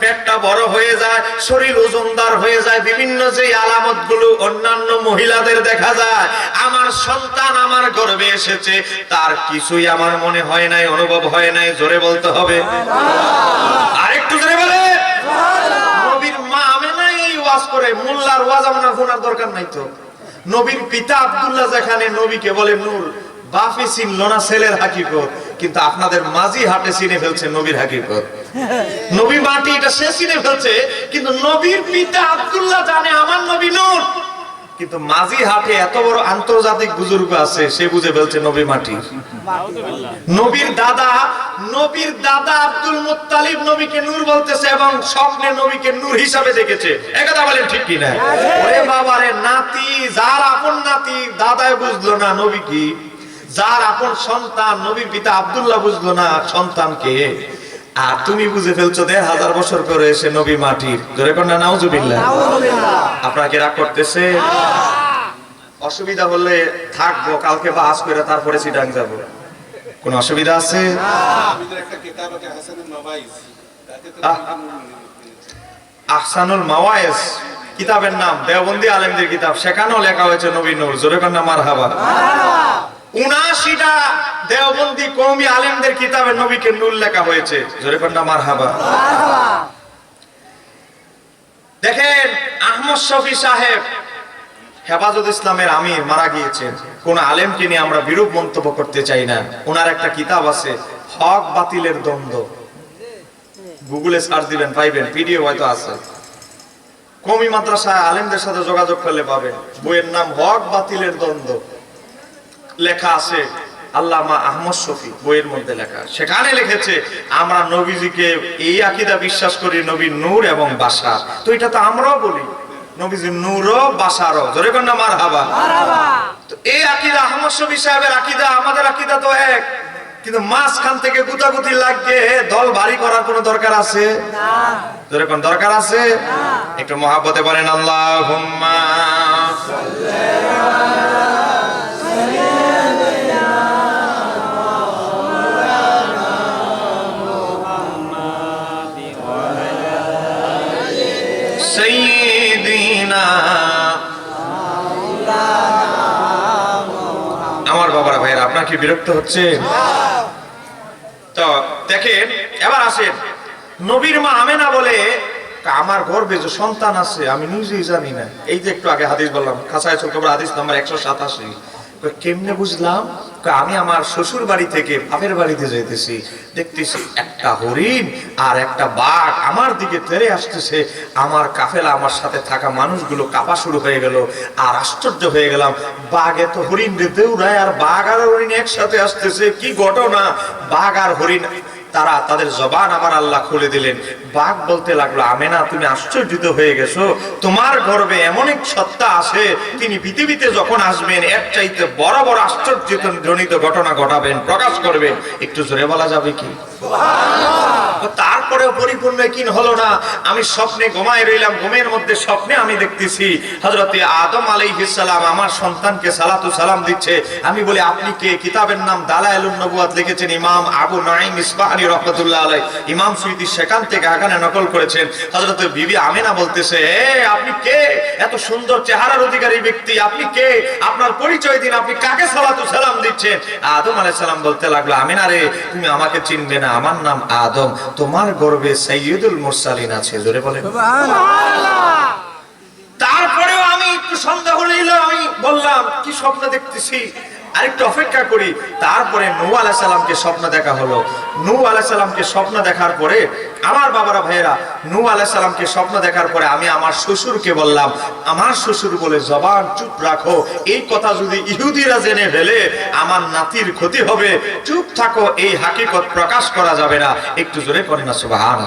পেটটা বড় হয়ে যায়, শরীর ওজনদার হয়ে যায়, বিভিন্ন যে আলামতগুলো অন্যান্য মহিলাদের দেখা যায়, আমার সন্তান আমার গর্বে এসেছে, তার কিছুই আমার মনে হয় নাই, অনুভব হয় নাই, জোরে বলতে হবে। আরেকটু জোরে বলে নবীর মা আমেনা এই ওয়াজ করে, মোল্লার ওয়াজ আমার শোনার দরকার নাই তো। নবীর পিতা আব্দুল্লাহ যেখানে, নবীকে বলে, নূর বাপে চিনল না ছেলের হাকিকত, কিন্তু আপনাদের মাঝি হাটে চিনে ফেলছে নবীর হাকিকত। নবী মাটি এটা চিনে ফেলছে, কিন্তু নবীর পিতা আব্দুল্লাহ জানে আমার নবী কিন্তু মাঝি হাটে এত বড় আন্তর্জাতিক বুজুর্গ আছে, সে বুঝে ফেলছে নবী মাটি। নবীর দাদা নবীর দাদা আব্দুল নবীকে নূর বলতেছে এবং স্বপ্নে নবীকে নূর হিসাবে দেখেছে। একথা বলেন ঠিক ওরে বাবারে নাতি, যার আপন নাতি দাদায় বুঝলো না নবী কি? যার আপন সন্তান, নবীর পিতা আব্দুল্লাহ বুঝলো না, সন্তান কে? আর তুমি বুঝে ফেলছো দেড় হাজার বছর করে এসে নবী মাটির। জোরে কন্যা নাউজুবিল্লাহ। আপনাকে রাগ করতেছে। অসুবিধা হলে থাকব কালকে বাস করে তারপরে সিডাং যাব। কোন অসুবিধা আছে? আমাদের একটা কিতাব আছে হাসানুল মাবাইস তাতে তো আহ। আহসানুল মাওয়ায়েস কিতাবের নাম দেওবন্দি আলেমদের কিতাব। সেখানেও লেখা হয়েছে নবী নূর। জোরে কন্যা মারহাবা। উনাশিটা দেওবন্দি কৌমি আলেমদের কিতাবে নবীকে নূর লেখা হয়েছে। জোরে কন্যা মারহাবা। দেখেন আহমদ শফি সাহেব হেফাজত ইসলামের আমির মারা গিয়েছেন। কোন আলেমকে নিয়ে আমরা বিরূপ মন্তব্য করতে চাই না। ওনার একটা কিতাব আছে হক বাতিলের দ্বন্দ্ব। গুগলে সার্চ দিবেন পাইবেন পিডিএফ হয়তো আছে। কমি মাদ্রাসায় আলেমদের সাথে যোগাযোগ করলে পাবেন। বইয়ের নাম হক বাতিলের দ্বন্দ্ব। লেখা আছে আল্লামা আহমদ শফি বইয়ের মধ্যে লেখা। সেখানে লিখেছে আমরা নবীজিকে এই আকিদা বিশ্বাস করি নবী নূর এবং বাসা তো এটা তো আমরাও বলি নবীজি নূরও বাসারও জোরে কন্যা মার হাবা তো এই আকিদা আহমদ শফি সাহেবের আকিদা আমাদের আকিদা তো এক। কিন্তু মাঝখান থেকে গুতাগুতি লাগবে দল ভারী করার কোনো দরকার আছে? জোরে কোন দরকার আছে? একটু মহাব্বতে বলেন আল্লাহ কি বিরক্ত হচ্ছে। তো দেখেন, এবার আসেন। নবীর মা আমেনা বলে আমার গর্বে যে সন্তান আছে, আমি নিজেই জানি না। এই যে একটু আগে হাদিস বললাম খাসায় চলকবর হাদিস নাম্বার একশো সাতাশি। কেমনে বুঝলাম? আমি আমার শ্বশুর বাড়ি থেকে বাপের বাড়িতে যেতেছি দেখতেছি একটা হরিণ আর একটা বাঘ আমার দিকে তেরে আসতেছে। আমার কাফেলা আমার সাথে থাকা মানুষগুলো কাপা শুরু হয়ে গেল আর আশ্চর্য হয়ে গেলাম। বাঘ এত হরিণ রে দেউরায় আর বাঘ আর হরিণ একসাথে আসতেছে। কি ঘটনা? বাঘ আর হরিণ তারা তাদের জবান আমার আল্লাহ খুলে দিলেন। বাঘ বলতে লাগল, আমেনা, তুমি আশ্চর্যিত হয়ে গেছো। তোমার গর্বে এমন এক সত্তা আছে, তিনি পৃথিবীতে যখন আসবেন এক চাইতে বড় বড় আশ্চর্য জনিত ঘটনা ঘটাবেন, প্রকাশ করবেন। একটু জোরে বলা যাবে কি? তারপরে পরিপূর্ণ কিন হলো না। আমি স্বপ্নে ঘুমায় রইলাম, ঘুমের মধ্যে স্বপ্নে আমি দেখতেছি। হজরতে আদম আলাইহিস সালাম আমার সন্তানকে সালাতু সালাম দিচ্ছে। আমি বলি, আপনি কে? কিতাবের নাম দালাইলুন নবুয়াত লিখেছেন ইমাম আবু নাঈম ইসবাহানি রহমাতুল্লাহ আলাই ইমাম সুইদি সেখান থেকে আগানে নকল করেছেন। হযরত বিবি আমিনা বলতেছে, এ, আপনি কে? এত সুন্দর চেহারার অধিকারী ব্যক্তি, আপনি কে? আপনার পরিচয় দিন, আপনি কাকে সালাতু সালাম দিচ্ছেন? আদম আলাইহিস সালাম বলতে লাগল, আমিনা রে, তুমি আমাকে চিনবে না, আমার নাম আদম। তোমার গর্বে সৈয়দুল মুরসালিন আছে জোরে বলেন। তারপরেও আমি একটু সন্দেহ নিল আমি বললাম কি স্বপ্ন দেখতেছি? আরেকটু অপেক্ষা করি। তারপরে নূ আলাহ সালামকে স্বপ্ন দেখা হলো। নূ আলাহ সালামকে স্বপ্ন দেখার পরে আমার বাবারা ভাইয়েরা নূ আলাহ সালামকে স্বপ্ন দেখার পরে আমি আমার শ্বশুরকে বললাম আমার শ্বশুর বলে জবান চুপ রাখো। এই কথা যদি ইহুদিরা জেনে ফেলে আমার নাতির ক্ষতি হবে। চুপ থাকো এই হাকিকত প্রকাশ করা যাবে না। একটু জোরে করে না সুবাহান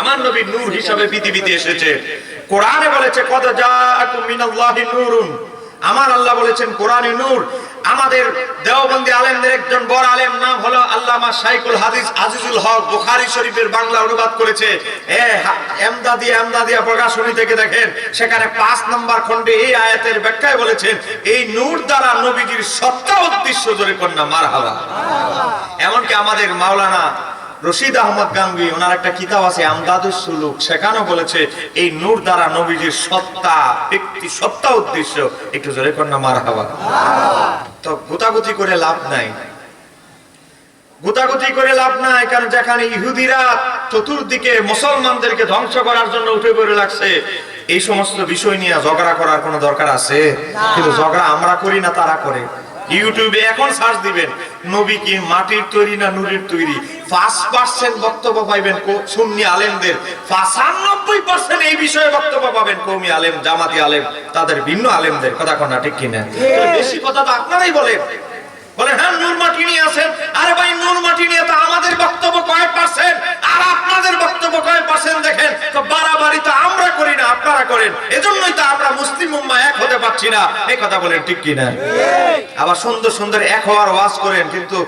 আমার নবী নূর হিসাবে পৃথিবীতে এসেছে। কোরআনে বলেছে কত জাআকুম মিনাল্লাহি নূরুন। আমার আল্লাহ বলেছেন কোরআনে নূর। আমাদের দেওবন্দি আলেমদের একজন বড় আলেম নাম হলো আল্লামা শাইকুল হাদিস আজিজুল হক, বুখারী শরীফের বাংলা অনুবাদ করেছে। এ এমদাদি, এমদাদিয়া প্রকাশনী থেকে দেখেন, সেখানে পাঁচ নম্বর খণ্ডে এই আয়াতের ব্যাখ্যায় বলেছেন, এই নূর দ্বারা নবীজির সত্তা উদ্দেশ্য জোরে কন্যা মারহাবা। এমনকি আমাদের মাওলানা রশিদ আহমদ গাঙ্গি ওনার একটা কিতাব আছে আমদাদুস সুলুক সেখানেও বলেছে এই নূর দ্বারা নবীজির সত্তা ব্যক্তি সত্তা উদ্দেশ্য একটু জোরে কন্যা মার হাওয়া তো গুতাগুতি করে লাভ নাই। গুতাগুতি করে লাভ নাই কারণ যেখানে ইহুদিরা চতুর্দিকে মুসলমানদেরকে ধ্বংস করার জন্য উঠে পড়ে লাগছে এই সমস্ত বিষয় নিয়ে ঝগড়া করার কোনো দরকার আছে? কিন্তু ঝগড়া আমরা করি না তারা করে। ইউটিউবে এখন সার্চ দিবেন নবী কি মাটির তৈরি না নুরির তৈরি? পাঁচ পার্সেন্ট বক্তব্য পাইবেন সুন্নি আলেমদের। পাঁচানব্বই পার্সেন্ট এই বিষয়ে বক্তব্য পাবেন কৌমি আলেম জামাতি আলেম তাদের ভিন্ন আলেমদের। কথা কনা ঠিক কিনা? বেশি কথা তো আপনারাই বলেন। বলেন হ্যাঁ নূর মাটি নিয়ে আসেন আরে ভাই নূর মাটি নিয়ে তো আমাদের বক্তব্য কয় পার্সেন্ট আর আপনাদের বক্তব্য কয় পার্সেন্ট দেখেন তো বাড়াবাড়ি তো আমরা করি না আপনারা করেন। এজন্যই তো আমরা মুসলিম উম্মা এক হতে পারছি না। এই কথা বলেন ঠিক কি না আবার সুন্দর সুন্দর এক হওয়ার ওয়াজ করেন, কিন্তু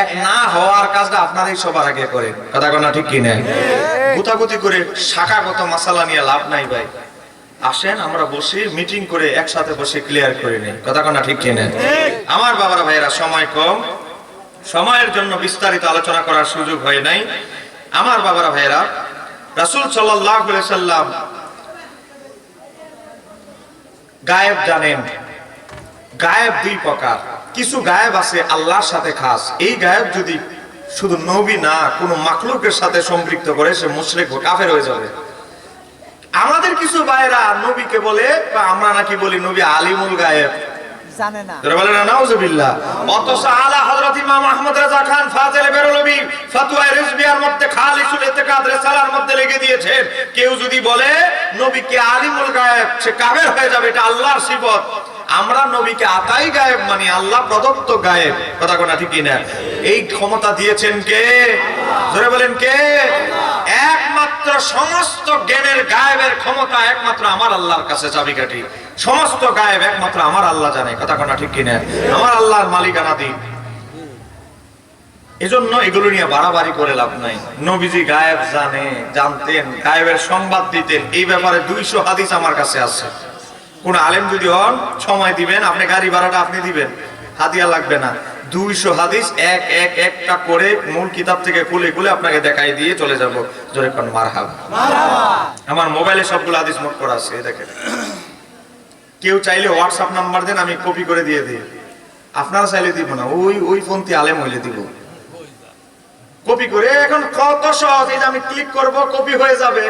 এক না হওয়ার কাজটা আপনারাই সবার আগে করেন। কথা কথা ঠিক কি না গুতাগুতি করে শাখাগত মশালা নিয়ে লাভ নাই ভাই। আসেন, আমরা বসে, মিটিং করে একসাথে বসে ক্লিয়ার করে নেই। কথা কোনা ঠিক কিনে? আমার বাবারা ভাইয়েরা, সময় কম। সময়ের জন্য বিস্তারিত আলোচনা করার সুযোগ হয় নাই। আমার বাবারা ভাইয়েরা, রাসূল আলাইহি সাল্লাম গায়েব জানেন। গায়েব দুই প্রকার। কিছু গায়েব আছে আল্লাহর সাথে খাস। এই গায়েব যদি শুধু নবী না, কোনো মাকলুকের সাথে সম্পৃক্ত করে, সে মুশরিক কাফের হয়ে যাবে। আমাদের কিছু ভাইরা নবীকে বলে আমরা নাকি বলি নবী আলিমুল গায়েব। না। কেউ যদি বলে আলিমুল গায়েব, সে হয়ে যাবে, এটা আমরা নবীকে আতাই গায়েব মানে আল্লাহ প্রদত্ত গায়েব। কথা কোনা ঠিক কিনা? এই ক্ষমতা দিয়েছেন কে? বলেন কে? একমাত্র সমস্ত জ্ঞানের গায়েবের ক্ষমতা একমাত্র আমার আল্লাহর কাছে চাবিকাঠি সমস্ত গায়েব একমাত্র আমার আল্লাহ জানে, কথা কোনা ঠিক কিনা আমার আল্লাহর মালিকানা দিন। এজন্য এগুলো নিয়ে বাড়াবাড়ি করে লাভ নাই। নবীজি গায়েব জানে, জানতেন, গায়েবের সংবাদ দিতেন। এই ব্যাপারে দুইশো হাদিস আমার কাছে আছে। কোন আলেম যদি হন, সময় দিবেন, আপনি গাড়ি ভাড়াটা আপনি দিবেন। হাদিয়া লাগবে না। দুইশো হাদিস এক এক একটা করে মূল কিতাব থেকে খুলে খুলে আপনাকে দেখাই দিয়ে চলে যাব। জোরে কোন মার আমার মোবাইলে সবগুলো হাদিস নোট করা আছে দেখেন। কেউ চাইলে হোয়াটসঅ্যাপ নাম্বার দেন আমি কপি করে দিয়ে দিই। আপনারা চাইলে দিব না ওই ওই ফোনটি আলেম হইলে দিব। কপি করে এখন কত সহজ এই যে আমি ক্লিক করব কপি হয়ে যাবে।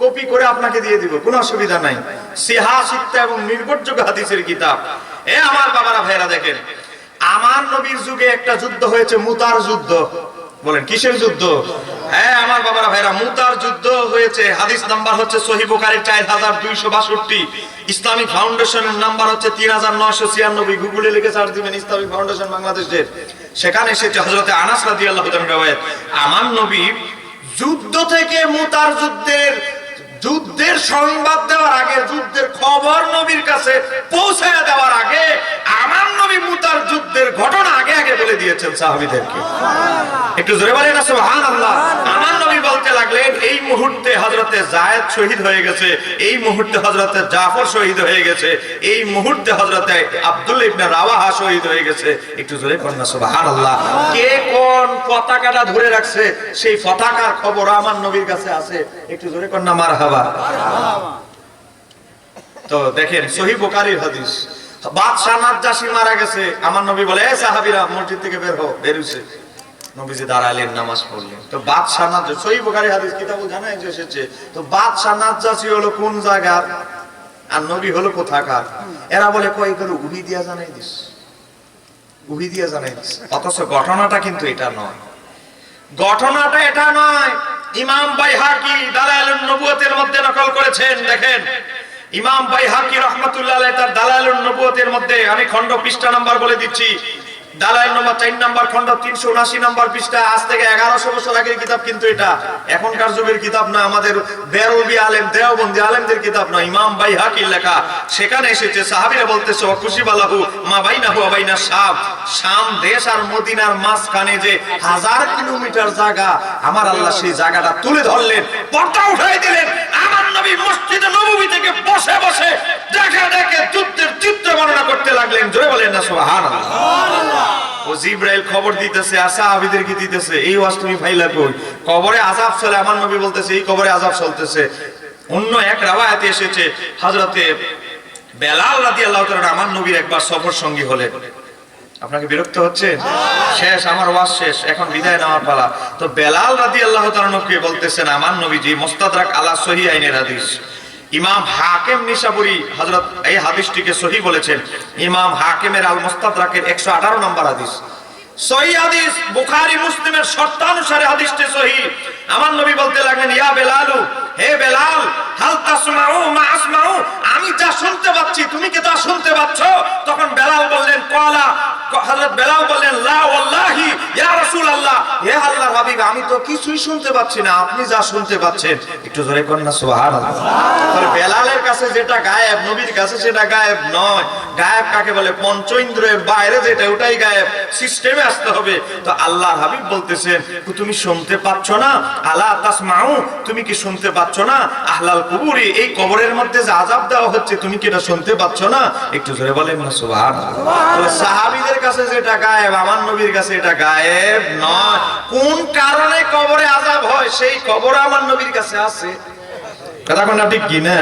কপি করে আপনাকে দিয়ে দিব কোনো অসুবিধা নাই। সিহা সিত্তা এবং নির্ভরযোগ্য হাদিসের কিতাব। এ আমার বাবারা ভাইরা দেখেন আমার নবীর যুগে একটা যুদ্ধ হয়েছে, মুতার যুদ্ধ। বলেন, কিসের যুদ্ধ? হ্যাঁ আমার বাবারা ভাইরা, মুতার যুদ্ধ হয়েছে। হাদিস নাম্বার হচ্ছে সহি বুখারীর চার হাজার দুইশো বাষট্টি। ইসলামিক ফাউন্ডেশনের নাম্বার হচ্ছে তিন হাজার নয়শো ছিয়ানব্বই। গুগলে লিখে সার্চ দিবেন ইসলামিক ফাউন্ডেশন বাংলাদেশের। সেখানে এসেছে হজরতে আনাস তাআলা রওয়ায়াত। আমার নবী যুদ্ধ থেকে মুতার যুদ্ধের যুদ্ধের সংবাদ দেওয়ার আগে যুদ্ধের খবর নবীর কাছে পৌঁছায় দেওয়ার আগে আমার নবী মুতার যুদ্ধের ঘটনা আগে আগে বলে দিয়েছেন সাহাবীদেরকে। একটু জোরে বলেন না সুবহানাল্লাহ। আমার নবী বলতে লাগলেন এই মুহূর্তে হযরতে জায়েদ শহীদ হয়ে গেছে এই মুহূর্তে হযরতে জাফর শহীদ হয়ে গেছে এই মুহূর্তে হযরতে আব্দুল্লাহ ইবনে রাওয়াহা শহীদ হয়ে গেছে। একটু জোরে বলেন না সুবহানাল্লাহ। কে কোন পতাকাটা ধরে রাখছে সেই পতাকার খবর আমার নবীর কাছে আছে। একটু জোরে কন্যা মারহাবা তো দেখেন, সহি হাদিস। বাদশাহ নাজ্জাশী মারা গেছে। আমার নবী বলে, এ সাহাবীরা, মসজিদ থেকে বের হও, বের হইছে। নবীজি দাঁড়ালেন নামাজ পড়লেন। তো বাদশাহ নাজ্জা সহি বুখারী হাদিস জানাই যে এসেছে। তো বাদশাহ নাজ্জাশী হলো কোন জায়গার আর নবী হলো কোথাকার? এরা বলে কই করে উহি দিয়া জানাই দিস। উহি দিয়া জানাই দিস। অথচ ঘটনাটা কিন্তু এটা নয়। ঘটনাটা এটা নয় ইমাম বাইহাকি দালালুন নবুয়তের মধ্যে নকল করেছেন, দেখেন। ইমাম বাইহাকি রহমাতুল্লাহ তার দালালুন নবুয়তের মধ্যে, আমি খন্ড পৃষ্ঠা নাম্বার বলে দিচ্ছি। দালাইল নম্বর চার নাম্বার খণ্ড তিনশো উনাশি নাম্বার পৃষ্ঠা। আজ থেকে এগারোশো বছর আগের কিতাব কিন্তু এটা। এখনকার যুগের কিতাব না, আমাদের বেরলবি আলেম, দেওবন্দি আলেমদের কিতাব না, ইমাম বাই হাকির লেখা। সেখানে এসেছে, সাহাবিরা বলতেছে খুশি বালাহু মা বাইনা হুয়া বাইনা শাম। শাম দেশ আর মদিনার মাঝখানে যে হাজার কিলোমিটার জায়গা, আমার আল্লাহ সেই জায়গাটা তুলে ধরলেন, পর্দা উঠাই দিলেন। আমার কবরে আযাব চলে, আমার নবী বলতেছে, এই চলতেছে। অন্য এক এসেছে বেলাল রাদিয়াল্লাহু তাআলা আমার নবীর একবার সফর সঙ্গী হলেন। আপনাকে বিরক্ত হচ্ছে? শেষ, আমার ওয়াজ শেষ, এখন বিদায় নেওয়ার পালা। তো বেলাল রাদিয়াল্লাহু তাআলাকে বলতেছেন, আমার নবীজি মুস্তাদরাক আলা সহি আইনের হাদিস। ইমাম হাকিম নিশাপুরি হযরত এই হাদিসটিকে সহি বলেছেন। ইমাম হাকিমের আল মুস্তাদরাকের 118 নম্বর হাদিস। সহি হাদিস, বুখারী, মুসলিমের শর্তানুসারে হাদিসটি সহি। আমার নবী বলতে লাগলেন, ইয়া বেলালু, হে বেলাল, হাল তাসমাউ মা আমি যা শুনতে পাচ্ছি, তুমি কি তা শুনতে পাচ্ছ? তখন বেলাল কলা হযরত বেলাল বললেন লা ওয়াল্লাহি ইয়া রাসূলুল্লাহ। হে আল্লাহর হাবিব আমি তো কিছুই শুনতে পাচ্ছি না আপনি যা শুনতে পাচ্ছেন একটু জোরে কর না সুবহানাল্লাহ। তাহলে বেলালের কাছে যেটা গায়েব নবীর কাছে সেটা গায়েব নয়। গায়েব কাকে বলে? পঞ্চ ইন্দ্রিয়ের বাইরে যেটা, ওটাই গায়েব। সিস্টেমে আসতে হবে। তো আল্লাহর হাবিব বলতেছেন তুমি শুনতে পাচ্ছ না? আলা তাসমাউ, তুমি কি শুনতে পাচ্ছ না? আহলাল কুবুরি, এই কবরের মধ্যে যে আজাব দেওয়া হচ্ছে, তুমি কি এটা শুনতে পাচ্ছ না? একটু জোরে বলেন না, সুবহানাল্লাহ। সাহাবীদের কাছে যেটা গায়েব, আমার নবীর কাছে এটা গায়েব নয়। কোন কারণে কবরে আজাব হয়? সেই কবর আমার নবীর কাছে আছে। কথা কি, না?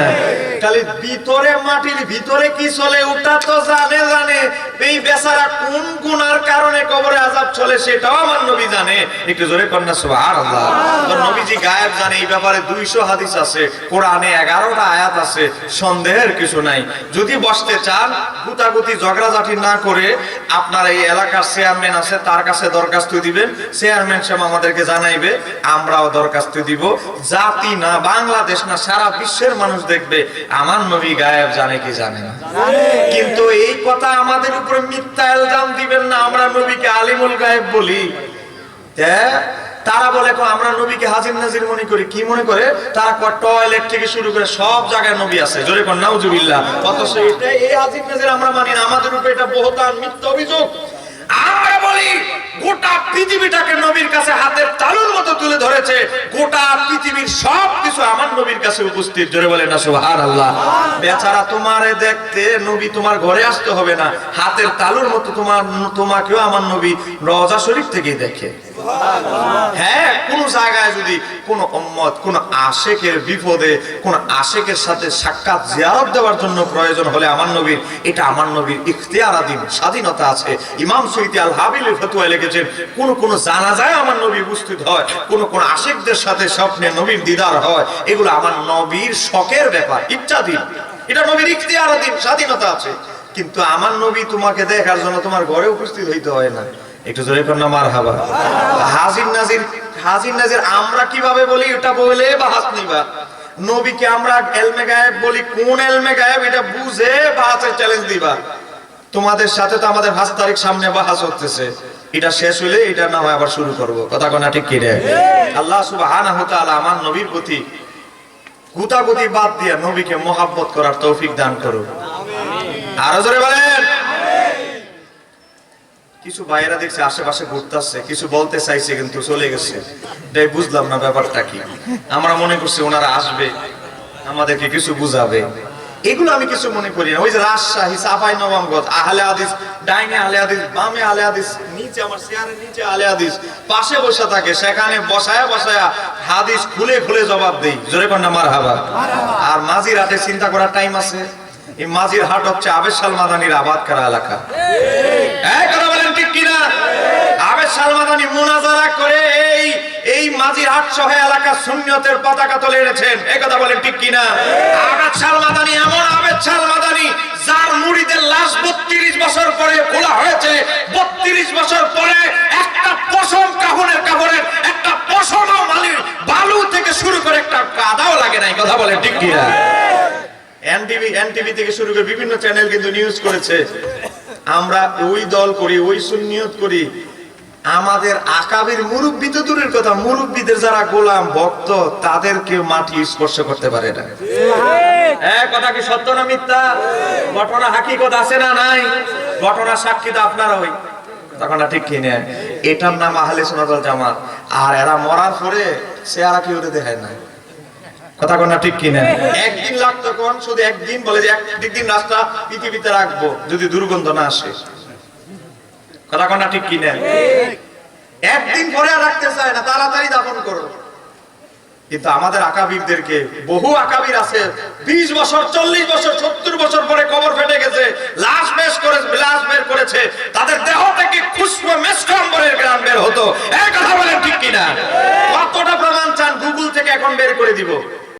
খালি ভিতরে মাটির ভিতরে কি চলে, ওটা তো জানে জানে। এই বেচারা কোন গুনার কারণে কবরে আযাব চলে, সেটাও আমার নবী জানে। একটু জোরে কন্যা নবীজি গায়েব জানে, এই ব্যাপারে 200 হাদিস আছে। কোরআনে 11টা আয়াত আছে, সন্দেহের কিছু নাই। যদি বসতে চান, গুতাগুতি, ঝগড়াঝাটি না করে আপনার এই এলাকার চেয়ারম্যান আছে, তার কাছে দরখাস্ত দিবেন। চেয়ারম্যান সাহেব আমাদেরকে জানাইবে, আমরাও দরখাস্ত দিব। জাতি না বাংলাদেশ না সারা বিশ্বের মানুষ দেখবে, আমার নবী গায়েব জানে কি জানে না। কিন্তু এই কথা আমাদের উপরে মিথ্যা ইলজাম দিবেন না, আমরা নবীকে আলিমুল গায়েব বলি? তারা বলে আমরা নবীকে হাজির নাজির মনে করি। কি মনে করে? তারা টয়লেট থেকে শুরু করে সব জায়গায় নবী আছে। জোরে কোন, নাউজুবিল্লাহ। অথচ এটা এই হাজির নাজির আমরা মানি না। আমাদের উপরে এটা বহুতান মিথ্যা অভিযোগ। আমরা বলি, গোটা পৃথিবীটাকে নবীর কাছে হাতের তালুর মতো তুলে ধরেছে। গোটা পৃথিবীর সব কিছু আমার নবীর কাছে উপস্থিত। জোরে বলে না সুবহান আল্লাহ বেচারা তোমারে দেখতে নবী তোমার ঘরে আসতে হবে না। হাতের তালুর মতো তোমার তোমাকেও আমার নবী রজা শরীফ থেকে দেখে। হ্যাঁ কোন জায়গায় যদি কোন উম্মত, কোন আশেকের বিপদে, কোন আশেকের সাথে সাক্ষাৎ জিয়ারত দেওয়ার জন্য প্রয়োজন হলে আমার নবীর, এটা আমার নবীর ইখতিয়ারাধীন স্বাধীনতা আছে। ইমাম সৈয়দ আল হাবিল ফতুয়া লিখেছেন, কোন কোন জানাজায় আমার নবী উপস্থিত হয়, কোন কোন আশেকদের সাথে স্বপ্নে নবীর দিদার হয়, এগুলো আমার নবীর শখের ব্যাপার ইচ্ছাধীন এটা নবীর ইখতিয়ারাধীন স্বাধীনতা আছে। কিন্তু আমার নবী তোমাকে দেখার জন্য তোমার ঘরে উপস্থিত হইতে হয় না। একটু জোরে না মার হাবা হাজির নাজির হাজির নাজির আমরা কীভাবে বলি, এটা বলে বাহাস নিবা। নবীকে আমরা এলমে গায়েব বলি, কোন এলমে গায়েব, এটা বুঝে বাহাসের চ্যালেঞ্জ দিবা। তোমাদের সাথে তো আমাদের পাঁচ তারিখ সামনে বাহাস হতেছে এটা শেষ হইলে এটা না হয় আবার শুরু করব। কথা কোনা ঠিক কি রে আল্লাহ সুবহানাহু তাআলা আমার নবীর প্রতি গুতাগুতি বাদ দিয়ে নবীকে মোহাব্বত করার তৌফিক দান করুন আরও জোরে বলেন। কিছু ভাইয়েরা দেখছে আশেপাশে ঘুরতেছে কিছু বলতে চাইছে কিন্তু চলে গেছে। এটাই বুঝলাম না ব্যাপারটা কি। আমরা মনে করছি ওনারা আসবে আমাদেরকে কিছু বুঝাবে। এগুলো আমি কিছু মনে করি না। ওই যে রাজশাহী সাফাই নবামগঞ্জ আহলে হাদিস ডাইনে আহলে হাদিস বামে আহলে হাদিস নিচে আমার চেয়ারের নিচে আহলে হাদিস পাশে বসে থাকে সেখানে বসায়া বসায়া হাদিস খুলে খুলে জবাব দেই। জোরে কন্যা মার হাবা আর মাঝির হাটে চিন্তা করার টাইম আছে। এই মাঝির হাট হচ্ছে আবেশাল মাদানির আবাদ করা এলাকা। এই কথা বলেন ঠিক কিনা আবেদ সালমাদানি মুনাজারা করে এই এই এলাকা সুন্নিয়তের পতাকা তুলে এনেছেন। এই কথা বলেন ঠিক কিনা? সালমাদানি এমন সালমাদানি যার মুড়িদের লাশ বত্রিশ বছর পরে খোলা হয়েছে। বত্রিশ বছর পরে একটা পশম কাহনের কাহনের একটা পশমও মালির বালু থেকে শুরু করে একটা কাদাও লাগে নাই কথা ঠিক কিনা? এনটিভি এনটিভি থেকে শুরু করে বিভিন্ন চ্যানেল কিন্তু নিউজ করেছে। আমরা ওই দল করি, ওই সুন্নিয়ত করি আমাদের আকাবের মুরব্বী তো দূরের কথা মুরব্বীদের যারা গোলাম ভক্ত তাদেরকে মাটি স্পর্শ করতে পারে না। কথা কি সত্য না মিথ্যা? ঘটনা হাকিকত আছে না নাই? ঘটনা সাক্ষী তো আপনারা ওই তখন ঠিক কিনে এটার নাম আহলে সোনাদল জামাত। আর এরা মরার পরে সে আর কি ওদের দেখায় না? কথা কোনা ঠিক কিনা। একদিন লাগতো কোন? শুধু একদিন বলে যে একদিন রাস্তা পৃথিবীতে রাখব যদি দুর্গন্ধ না আসে। কথা কন্যা ঠিক কিনা? একদিন পরে রাখতে চায় না, তাড়াতাড়ি দাফন করো। কিন্তু আমাদের আকাবিরদেরকে, বহু আকাবির আছে, বিশ বছর, চল্লিশ বছর, সত্তর বছর পরে কবর ফেটে গেছে, লাশ বেশ করে, লাশ বের করেছে, তাদের দেহ থেকে খুশবু মেসকম্বরের গ্রাম বের হতো? এই কথা বলেন ঠিক কিনা? কতটা প্রমাণ চান? গুগল থেকে এখন বের করে দিব।